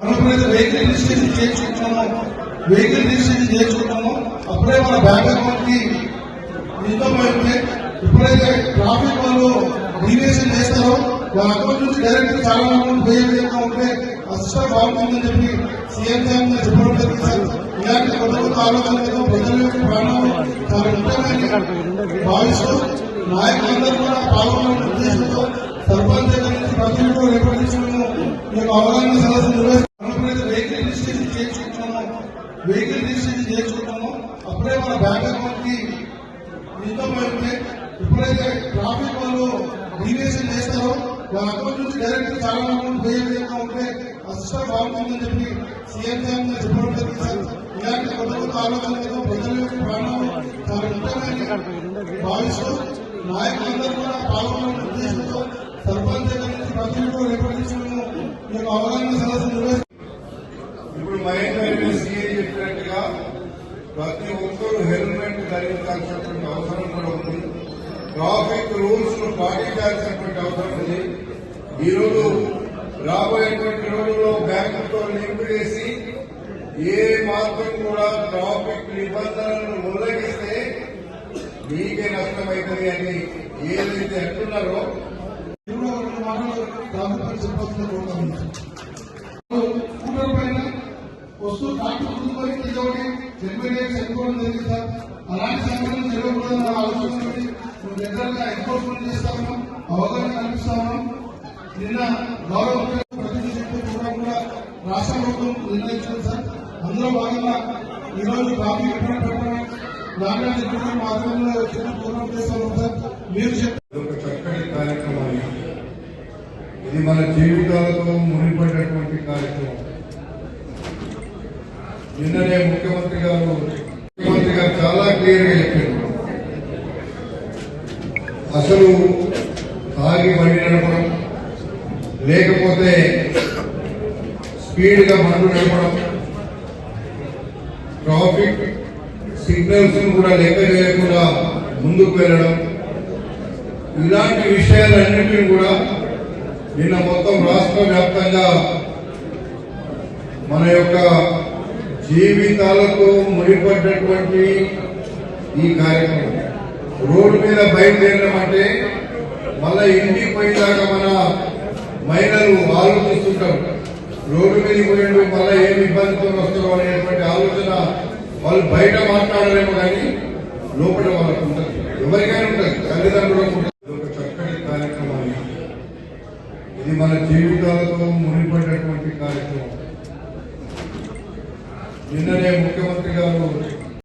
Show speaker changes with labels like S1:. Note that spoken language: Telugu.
S1: మనం ఎప్పుడైతే వెహికల్ రిజిస్ట్రేషన్ చేయించుకుంటామో వెహికల్ రిజిస్ట్రేషన్ చేయించుకుంటామో అప్పుడే మన బ్యాంక్ అకౌంట్కి ఇన్కమ్ అయితే ఎప్పుడైతే ట్రాఫిక్ వాళ్ళు డీవియేషన్ చేస్తారో వాళ్ళ అకౌంట్ నుంచి డైరెక్ట్ చాలా అమౌంట్ పే చేయకుండా ఉంటే ఆ బాగుంటుందని చెప్పి సీఎం సార్ చెప్పడం జరిగింది సార్. ఇలాంటి కొత్త కొత్త ఆలోచనలతో ప్రజల యొక్క ప్రాణాలు చాలా ముఖ్యమైన భావిస్తూ నాయకులందరూ కూడా పాల్గొనాలనే ఉద్దేశంతో సర్పంచ్ ప్రతి నుంచి రేపటి నుంచి మేము ఈ అవగాహన సదస్సు రిజిస్ట్రేషన్ చేయించుకుంటామో వెహికల్ రిజిస్ట్రేషన్ చేయించుకుంటామో అప్పుడే మన బ్యాంక్ అకౌంట్కి ఇన్కమ్ అయితే ఎప్పుడైతే ట్రాఫిక్ వాళ్ళు డీవియేషన్ చేస్తారో. వాళ్ళ అకౌంట్ నుంచి డైరెక్ట్ చాలా అమౌంట్ పే చేయకుండా ఉంటే ఆ సిస్టమ్ బాగుంటుందని చెప్పి సీఎం సార్ చెప్పడం జరిగింది సార్. ఇలాంటి కొత్త కొత్త ఆలోచనలతో ప్రజల యొక్క ప్రాణాలు చాలా ఉంటాయని భావిస్తూ నాయకులందరూ కూడా పాల్గొనాలనే ఉద్దేశంతో సర్పంచ్ ప్రతి నుంచి ప్రతినిధులు రేపటి నుంచి మేము ఈ యొక్క అవగాహన సదస్సు
S2: ప్రతి ఒక్కరూ హెల్మెట్ ధరించాల్సినటువంటి అవసరం కూడా ఉంది. ట్రాఫిక్ రూల్స్ను పాటించాల్సినటువంటి అవసరం ఉంది. ఈరోజు రాబోయేటువంటి రోజుల్లో బ్యాంకుతో లింక్ చేసి ఏ మాత్రం కూడా ట్రాఫిక్ నిబంధనలను ఉల్లంఘిస్తే మీకే నష్టమవుతుంది అని ఏదైతే అంటున్నారో
S1: ఇప్పుడు ట్రాఫిక్ చెప్పాల్సిన వస్తూ ట్రాఫిక్ ముందుకొని తీసుకోండి ఎమ్మెల్యే చనిపోవడం జరిగింది సార్ అలాంటి సంఘటనలు జరగకూడదని ఆలోచన మేము దగ్గరగా ఎన్ఫోర్స్మెంట్ చేస్తాము అవగాహన కల్పిస్తాము నిన్న గౌరవ ముఖ్యమంత్రి ప్రతినిధి కూడా రాష్ట్ర ప్రభుత్వం నిర్ణయించింది సార్. అందులో భాగంగా ఈరోజు రోజు ట్రాఫిక్ ఎప్పుడు పెట్టడం దాంట్లో చెప్పిన మాధ్యమంలో చిన్న ప్రోగ్రాం చేస్తాము సార్. మీరు చెప్పిన
S2: చక్కటి కార్యక్రమాన్ని ఇది మన జీవితాలతో మునిపడినటువంటి కార్యక్రమం. నిన్ననే ముఖ్యమంత్రి గారు ముఖ్యమంత్రి గారు చాలా క్లియర్గా చెప్పారు. అసలు తాగి బండి నడపడం లేకపోతే స్పీడ్గా బండ్లు నడపడం ట్రాఫిక్ సిగ్నల్స్ కూడా లెక్క చేయకుండా ముందుకు వెళ్ళడం ఇలాంటి విషయాలన్నింటినీ కూడా నిన్న మొత్తం రాష్ట్ర వ్యాప్తంగా మన యొక్క జీవితాలతో ముడిపడ్డటువంటి ఈ కార్యక్రమం. రోడ్డు మీద బయలుదేరడం అంటే మళ్ళా ఇంటికి పోయినాక మన మహిళలు ఆలోచిస్తుంటారు. రోడ్డు మీద పోయిండు మళ్ళా ఏమి ఇబ్బందితో వస్తారో అనేటువంటి ఆలోచన వాళ్ళు బయట మాట్లాడలేము కానీ లోపల వాళ్ళకు ఉంటుంది. ఎవరికైనా ఉంటుంది. తల్లిదండ్రులకు ఉంటుంది. ఒక చక్కటి ఇది మన జీవితాలతో మునిపడ్డటువంటి కార్యక్రమం. నిన్ననే ముఖ్యమంత్రి గారు